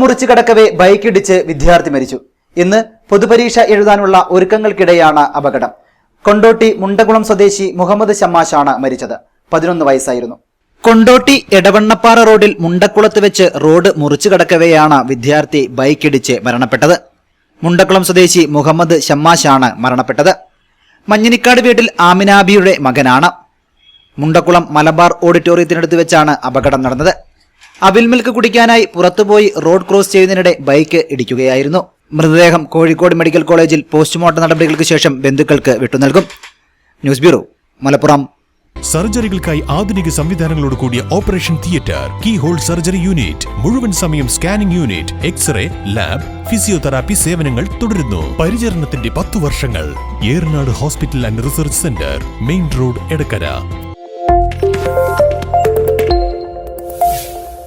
മുറിച്ചു കടക്കവെ ബൈക്കിടിച്ച് വിദ്യാർത്ഥി മരിച്ചു. ഇന്ന് പൊതുപരീക്ഷ എഴുതാനുള്ള ഒരുക്കങ്ങൾക്കിടെയാണ് അപകടം. കൊണ്ടോട്ടി മുണ്ടകുളം സ്വദേശി മുഹമ്മദ് ഷമ്മാഷാണ് മരിച്ചത്. പതിനൊന്ന് വയസ്സായിരുന്നു. കൊണ്ടോട്ടി എടവണ്ണപ്പാറ റോഡിൽ മുണ്ടക്കുളത്ത് വെച്ച് റോഡ് മുറിച്ചു കടക്കവെയാണ് വിദ്യാർത്ഥി ബൈക്കിടിച്ച് മരണപ്പെട്ടത്. മുണ്ടക്കുളം സ്വദേശി മുഹമ്മദ് ഷമ്മാഷാണ് മരണപ്പെട്ടത്. മഞ്ഞിനിക്കാട് വീട്ടിൽ ആമിനാബിയുടെ മകനാണ്. മുണ്ടക്കുളം മലബാർ ഓഡിറ്റോറിയത്തിനടുത്ത് വെച്ചാണ് അപകടം നടന്നത്. അവിൽ മിൽക്ക് കുടിക്കാനായി പുറത്തുപോയി റോഡ് ക്രോസ് ചെയ്യുന്നതിനിടെ ബൈക്ക് ഇടിക്കുകയായിരുന്നു. മൃതദേഹം കോഴിക്കോട് മെഡിക്കൽ കോളേജിൽ പോസ്റ്റ്മോർട്ടം നടപടികൾക്ക് ശേഷം ബന്ധുക്കൾക്ക് വിട്ടുനൽകും ന്യൂസ് ബ്യൂറോ മലപ്പുറം. സർജറികൾക്കായി ആധുനിക സംവിധാനങ്ങളോട് കൂടിയ operation theatre keyhole surgery unit മുഴുവൻ സമയം scanning unit x ray lab physiotherapy സേവനങ്ങൾ തുടരുന്നു. പരിചരണത്തിന്റെ പത്തു വർഷങ്ങൾ. Eranad hospital and research centre main road Edakkara.